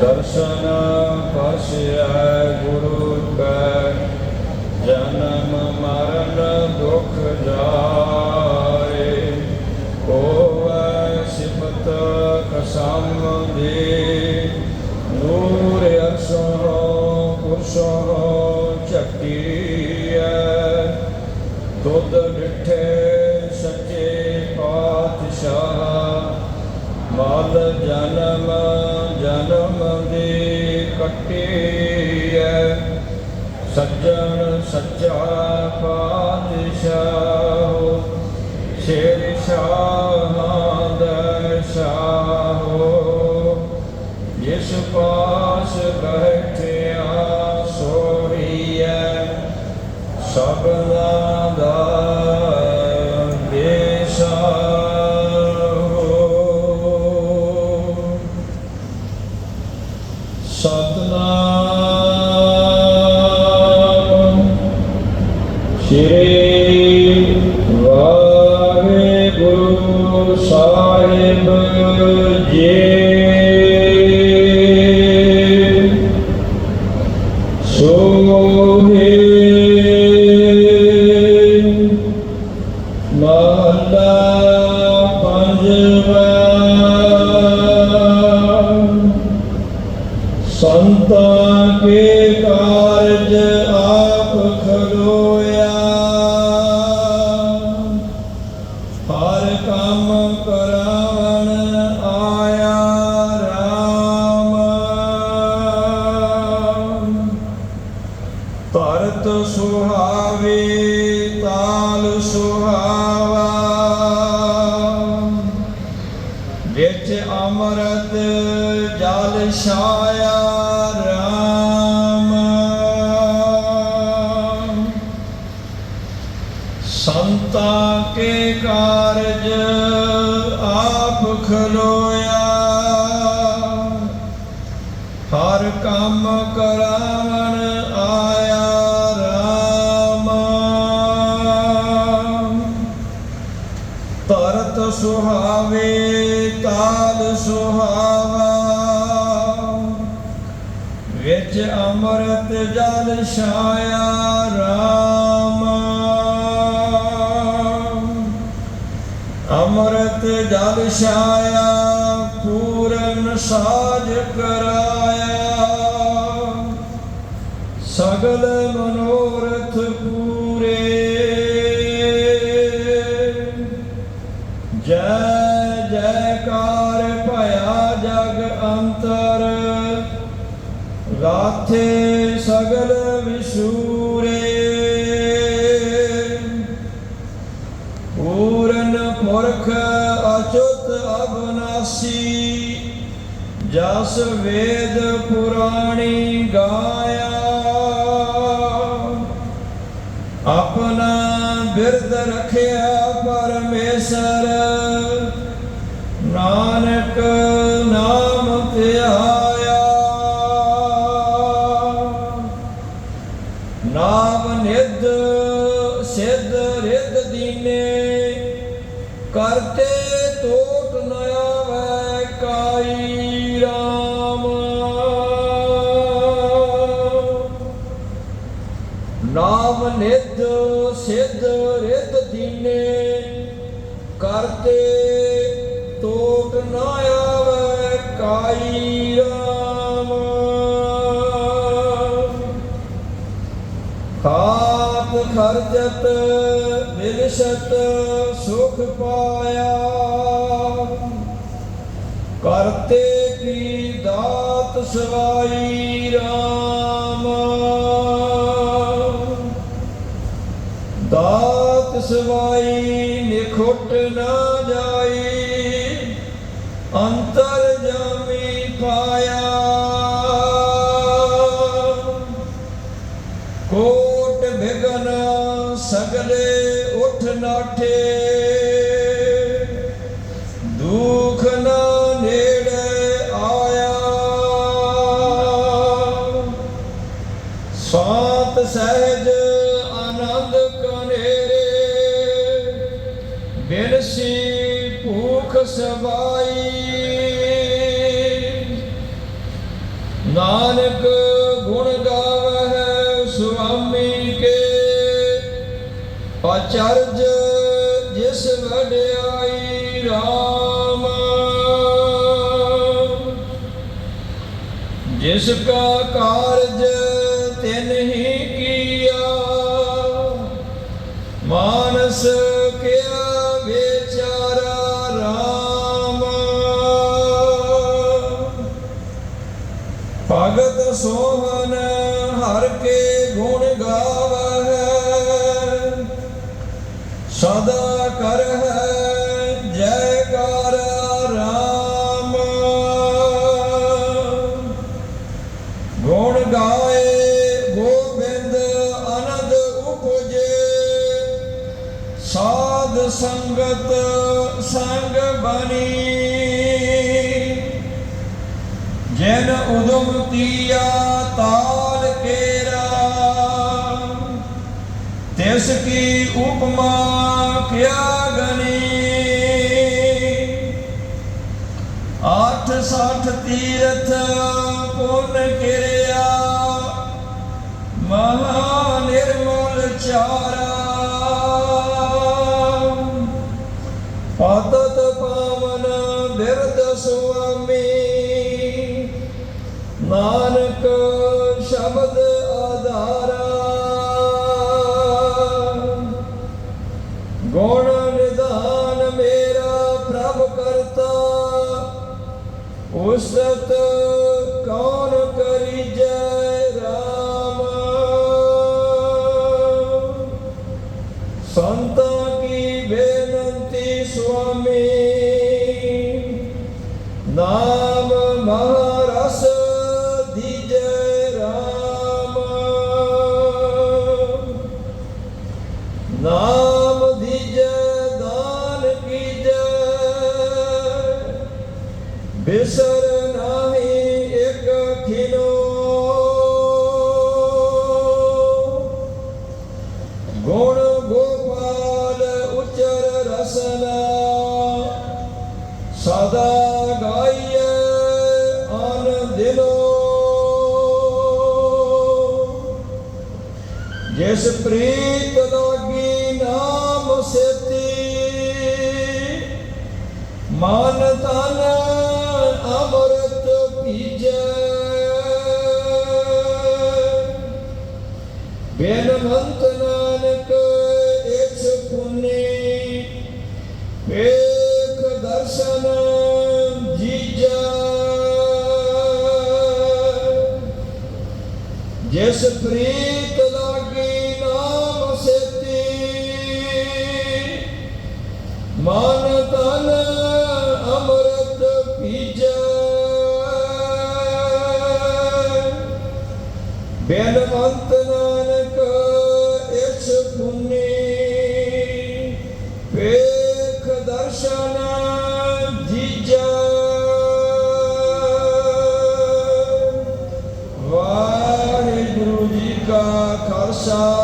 ਦਰਸ਼ਨ ਪਸਿਐ ਗੁਰੂ ਕੈ ਜਨਮ ਮਰਨ ਦੁਖ ਜਾ ਤੁਧ ਸੱਚੇ ਪਾਤਸ਼ਾਹ, ਮਾਲ ਜਨਮ ਜਨਮ ਦੀ ਕੱਟੀਐ ਸੱਜਣ ਸੱਚਾ ਪਾਤਸ਼ਾਹ, ਸ਼ੇਰ ਸ਼ਾਹਾਂ ਦਾ ਸ਼ਾਹੋ। ਜਿਸ ਪਾਸ ਬੈਠਿਆ ਸੋਹੀਐ ਸਭਨਾ ਦਾ ਸੰਤਾਂ ਕੇ ਕਾਰਜ ਆਪ ਖਲੋਇਆ। ਹਰ ਕੰਮ ਕਰਾਵਣ ਆਇਆ ਰਾਮ। ਭਰਤ ਸੁਹਾਵੇ, ਤਾਲ ਸੁਹਾਵਾ। ਵਿੱਚ ਅਮਰਤ ਜਲ ਛਾਇਆ। ਸੰਤਾਂ ਕੇ ਕਾਰਜ ਆਪ ਖਲੋਇਆ। ਹਰ ਕੰਮ ਕਰਾਵਣ ਆਇਆ ਰਾਮ। ਭਰਤ ਸੁਹਾਵੇ, ਤਾਲ ਸੁਹਾਵਾ। ਵਿੱਚ ਅੰਮ੍ਰਿਤ ਜਲ ਛਾਇਆ ਰਾਮ। ਅੰਮ੍ਰਿਤ ਜਲ ਛਾਇਆ, ਪੂਰਨ ਸਾਜ ਕਰਾਇਆ। ਸਗਲ ਮਨੋਰਥ ਪੂਰੇ। ਜੈ ਜੈਕਾਰ ਭਇਆ ਜਗ ਅੰਤਰ, ਰਾਥੇ ਸਗਲ ਵਿਸ਼ੂ ਪੁਰਖ ਅਚੁੱਤ ਅਬਨਾਸੀ ਜਸ ਵੇਦ ਪੁਰਾਣੀ ਗਾਇਆ। ਆਪਣਾ ਬਿਰਦ ਰਖਿਆ ਪਰਮੇਸ਼ਰ ਨਾਨਕ ਨਾਮ ਧਿਆਇਆ ਨਿਧ, ਸਿੱਧ ਰਿੱਧ ਦੀਨੇ ਕਰਤੇ ਟੋਟ ਨ ਆਵੈ ਕਾਈ ਰਾਮ। ਖਾਤ ਖਰਜਤ ਵਿਲਸਤ ਸੁਖ ਪਾਇਆ। ਕਰਤੇ ਕੀ ਦਾਤ ਸਵਾਈ RAM ਸਵਾਈ ਨਿਖੁੱਟ ਨਾ ਜਾਈ। ਅੰਤਰ ਜਾਮੀ ਪਾਇਆ। ਕੋਟ ਬਿਗਨ ਸਗਲੇ ਉਠ ਨਾਠੇ। ਸਵਾਈ। ਨਾਨਕ ਗੁਣ ਗਾਵਹਿ ਸੁਆਮੀ ਕੇ। ਅਚਰਜ ਜਿਸ ਵਡਿਆਈ ਰਾਮ। ਜਿਸ ਕਾ ਕਾਰਜ ਭਗਤ ਸੋਹਨ ਹਰ ਕੇ ਗੁਣ ਗਾਵਹਿ। ਸਦਾ ਕਰਹਿ ਜੈਕਾਰ ਰਾਮ। ਗੁਣ ਗਾਏ ਗੋਬਿੰਦ ਅਨੰਦ ਉਪਜੇ। ਸਾਧ ਸੰਗਤ ਸੰਗ ਬਣੀ। ਉਦਮ ਤੀਆ ਤਾਲ ਕੇਰਾ। ਤਿਸ ਕੀ ਉਪਮਾ ਕਿਆ ਗਨੀ। ਆਠ ਸਾਠ ਤੀਰਥ ਪੁੰਨ ਕਿਰਿਆ। ਮਹਾ ਨਿਰਮਲ ਚਾਰਾ। ਪਤਤ ਨਾਨਕ ਸ਼ਬਦ ਆਧਾਰਾ। ਗੁਣ ਨਿਧਾਨ ਮੇਰਾ ਪ੍ਰਭ ਕਰਤਾ ਉਸਤ ਬਿਸਰ ਨਾਹੀ ਇੱਕ ਖਿਲੋ ਗੁਣ ਗੋਪਾਲ ਉਚਰ ਰਸਨਾ ਸਦਾ ਗਾਈਏ ਆਨ ਦਿਨੋ ਜਿਸ ਪ੍ਰੀਤ ਲਾਗੀ ਨਾਮ ਸੇਤੀ ਮਨ ਤਨ ਅਮਰਤ ਪੀਜੈ। ਬੇਨਮੰਤ ਨਾਨਕ ਇਸ ਪੁਨੀ, ਵੇਖ ਦਰਸ਼ਨ ਜੀਜੈ। ਜਿਸ ਪ੍ਰੀਤ ਲਾਗੀ ਨਾਮ ਸੇਤੀ, ਮਨ ਤਨ ਬੇਨਵੰਤ ਨਾਨਕ ਇਸ ਪੁਨੀ ਵੇਖ ਦਰਸ਼ਨ ਜੀਜੈ। ਵਾਹਿਗੁਰੂ ਜੀ ਕਾ ਖਾਲਸਾ।